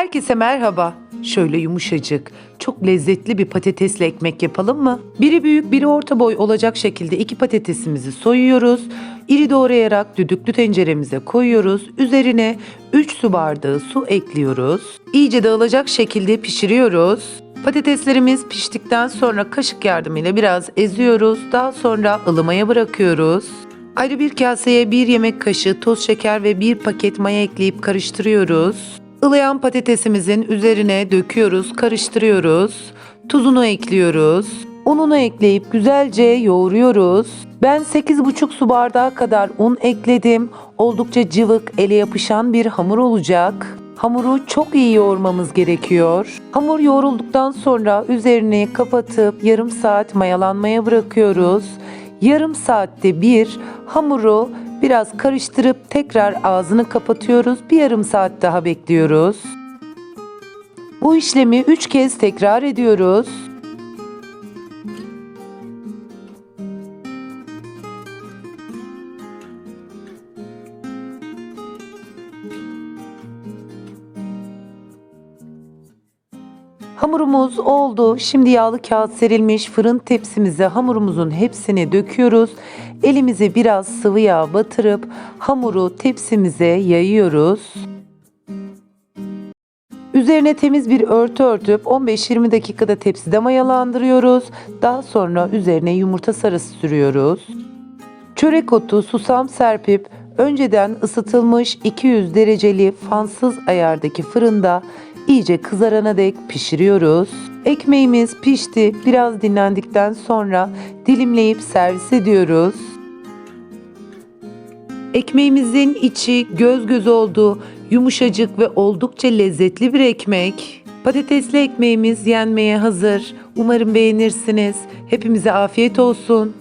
Herkese merhaba. Şöyle yumuşacık, çok lezzetli bir patatesli ekmek yapalım mı? Biri büyük, biri orta boy olacak şekilde iki patatesimizi soyuyoruz. İri doğrayarak düdüklü tenceremize koyuyoruz. Üzerine 3 su bardağı su ekliyoruz. İyice dağılacak şekilde pişiriyoruz. Patateslerimiz piştikten sonra kaşık yardımıyla biraz eziyoruz. Daha sonra ılımaya bırakıyoruz. Ayrı bir kaseye bir yemek kaşığı toz şeker ve bir paket maya ekleyip karıştırıyoruz. Ilıyan patatesimizin üzerine döküyoruz, karıştırıyoruz. Tuzunu ekliyoruz. Ununu ekleyip güzelce yoğuruyoruz. Ben 8,5 su bardağı kadar un ekledim. Oldukça cıvık, ele yapışan bir hamur olacak. Hamuru çok iyi yoğurmamız gerekiyor. Hamur yoğrulduktan sonra üzerini kapatıp yarım saat mayalanmaya bırakıyoruz. Yarım saatte bir hamuru biraz karıştırıp tekrar ağzını kapatıyoruz. Bir yarım saat daha bekliyoruz. Bu işlemi 3 kez tekrar ediyoruz. Hamurumuz oldu. Şimdi yağlı kağıt serilmiş fırın tepsimize hamurumuzun hepsini döküyoruz. Elimize biraz sıvı yağ batırıp hamuru tepsimize yayıyoruz. Üzerine temiz bir örtü örtüp 15-20 dakikada tepside mayalandırıyoruz. Daha sonra üzerine yumurta sarısı sürüyoruz. Çörek otu, susam serpip önceden ısıtılmış 200 dereceli fansız ayardaki fırında iyice kızarana dek pişiriyoruz. Ekmeğimiz pişti. Biraz dinlendikten sonra dilimleyip servis ediyoruz. Ekmeğimizin içi göz göz oldu. Yumuşacık ve oldukça lezzetli bir ekmek. Patatesli ekmeğimiz yenmeye hazır. Umarım beğenirsiniz. Hepimize afiyet olsun.